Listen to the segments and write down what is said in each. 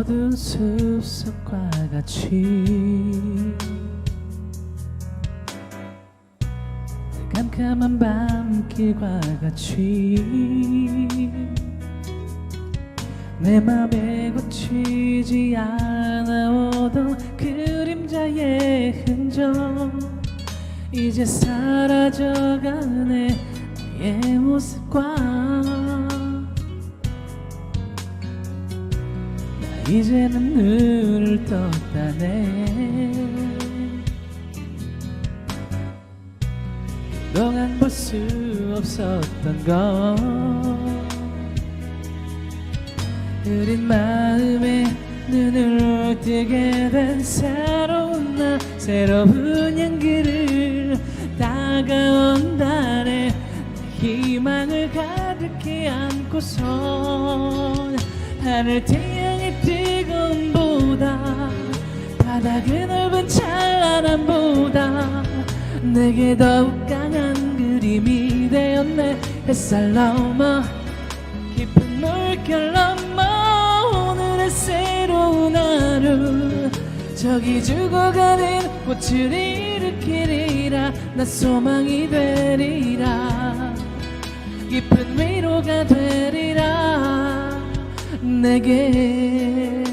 어두운 숲속과 같이 깜깜한 밤길과 같이 내 맘에 고치지 않아오던 그림자의 흔적 이제 사라져가네 내 모습과 이제는 눈을 떴다네. 그동안 볼 수 없었던 것 흐린 마음에 눈을 뜨게 된 새로운 나 새로운 향기를 다가온 달에 희망을 가득히 안고선 하늘 태양 바닥의 넓은 찬란함보다 내게 더욱 강한 그림이 되었네. 햇살 넘어 깊은 물결 넘어 오늘의 새로운 하루. 저기 죽어가는 꽃을 일으키리라. 나 소망이 되리라. 깊은 위로가 되리라. 내게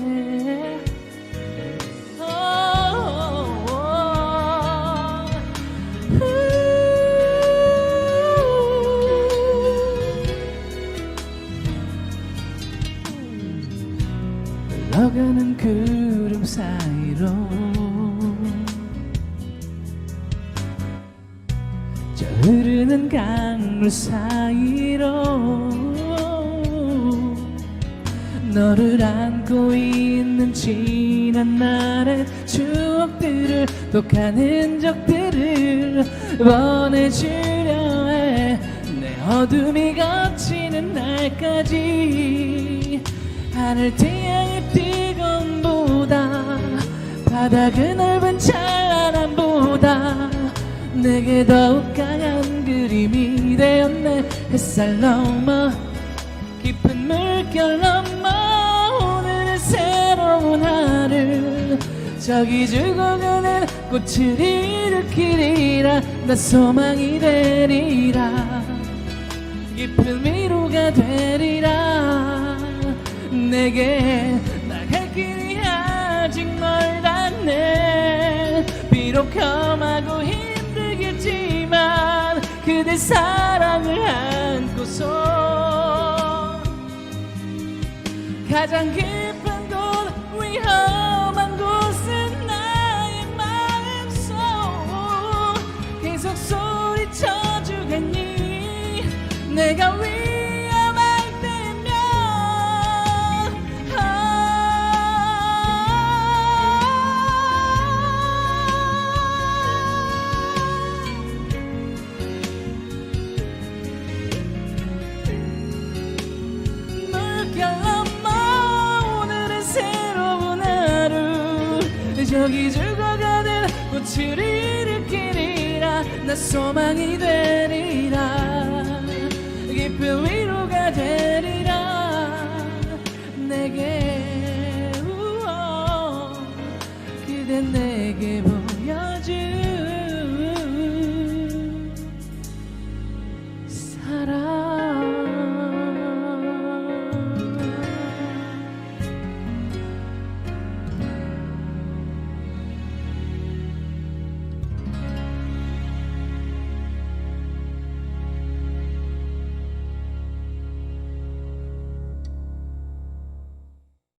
흘러가는 구름 사이로. 저 흐르는 강물 사이로. 너를 안고 있는 지난 날의 추억들을 독한 흔적들을 보내주려 해. 내 어둠이 걷히는 날까지 하늘 태양의 뜨거움보다. 바닥의 넓은 찬란함보다. 내게 더욱 강한 그림이 되었네. 햇살 넘어 깊은 물결 넘어 오늘은 새로운 하루 저기 죽어가는 꽃을 일으키리라 나 소망이 되리라. 깊은 위로가 되리라 내게 나갈 길이 아직 멀다네. 비록 험하고 힘들겠지만 그대 사랑을 안고서 가장 깊은 곳 위험한 곳은 나의 마음속. 계속 소리쳐주겠니? 내가 위 하루 저기 죽어가는 꽃을 일으키리라. 나 소망이 되리라. 깊은 위로가 되리라